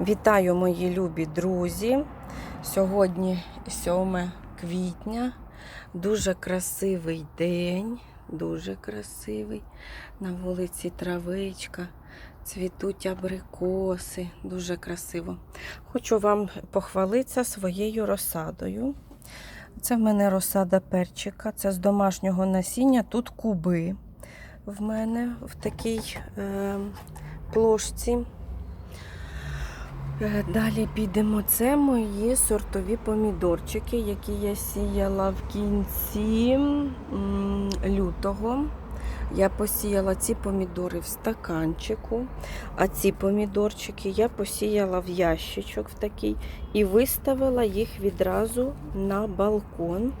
Вітаю, мої любі друзі. Сьогодні 7 квітня. Дуже красивий день. Дуже красивий. На вулиці травичка, цвітуть абрикоси. Дуже красиво. Хочу вам похвалитися своєю розсадою. Це в мене розсада перчика, це з домашнього насіння. Тут куби в мене в такій е, плошці. Е, Далі підемо. Це мої сортові помідорчики, які я сіяла в кінці лютого. Я посіяла ці помідори в стаканчику, а ці помідорчики я посіяла в ящичок в такий і виставила їх відразу на балкон,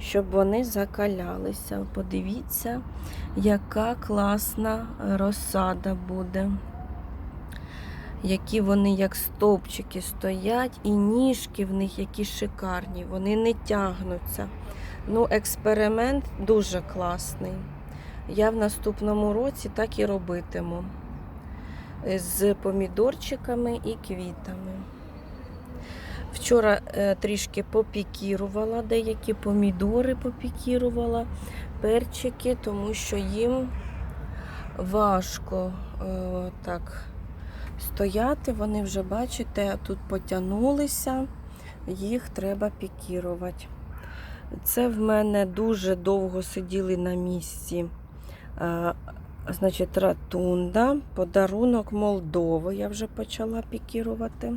щоб вони закалялися. Подивіться, яка класна розсада буде які вони як стовпчики стоять, і ніжки в них які шикарні, вони не тягнуться. Ну, експеримент дуже класний. Я в наступному році так і робитиму. З помідорчиками і квітами. Вчора е, трішки попікірувала, деякі помідори попікірувала, перчики, тому що їм важко е, так стояти. Вони вже, бачите, тут потягнулися, їх треба пікірувати. Це в мене дуже довго сиділи на місці. е, Значить, ратунда, подарунок Молдови. Я вже почала пікірувати.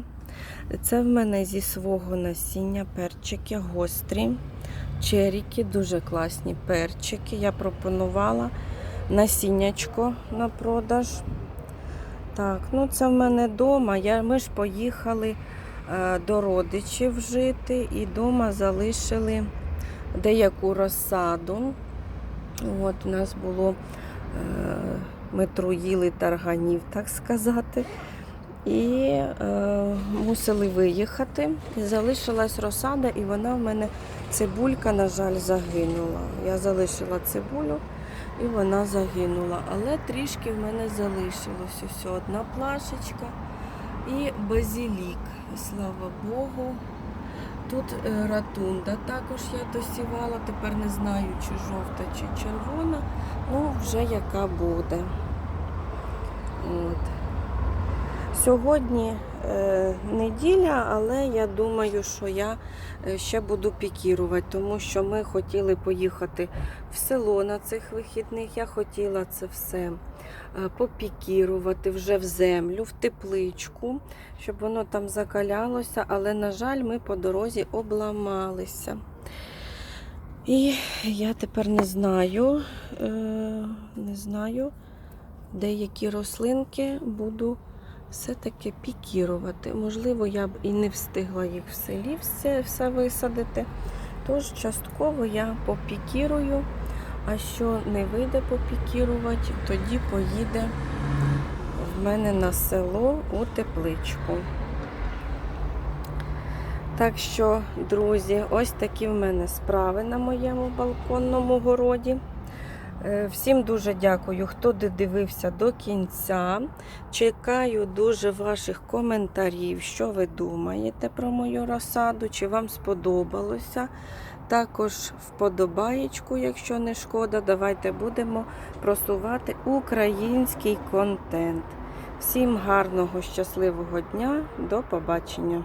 Це в мене зі свого насіння перчики гострі, черіки, дуже класні перчики. Я пропонувала насіннячко на продаж. Так, ну це в мене вдома. Я, ми ж поїхали е, до родичів жити і вдома залишили деяку розсаду. От у нас було, е, ми труїли тарганів, так сказати. І е, мусили виїхати. І залишилась розсада, і вона в мене цибулька, на жаль, загинула. Я залишила цибулю і вона загинула. Але трішки в мене залишилось ось одна плашечка і базилік. Слава Богу. Тут е, ратунда також я досівала, тепер не знаю, чи жовта, чи червона. Ну, вже яка буде. От. Сьогодні неділя, але я думаю, що я е, ще буду пікірувати, тому що ми хотіли поїхати в село на цих вихідних. Я хотіла це все е, попікірувати вже в землю, в тепличку, щоб воно там закалялося, але, на жаль, ми по дорозі обламалися. І я тепер не знаю, е, не знаю, деякі рослинки буду все-таки пікірувати. Можливо, я б і не встигла їх в селі все, все висадити. Тож частково я попікірую, а що не вийде попікірувати, тоді поїде в мене на село у тепличку. Так що, друзі, ось такі в мене справи на моєму балконному городі. Е, Всім дуже дякую, хто додивився до кінця. Чекаю дуже ваших коментарів, що ви думаєте про мою розсаду, чи вам сподобалося. Також вподобаєчку, якщо не шкода, давайте будемо просувати український контент. Всім гарного, щасливого дня, до побачення!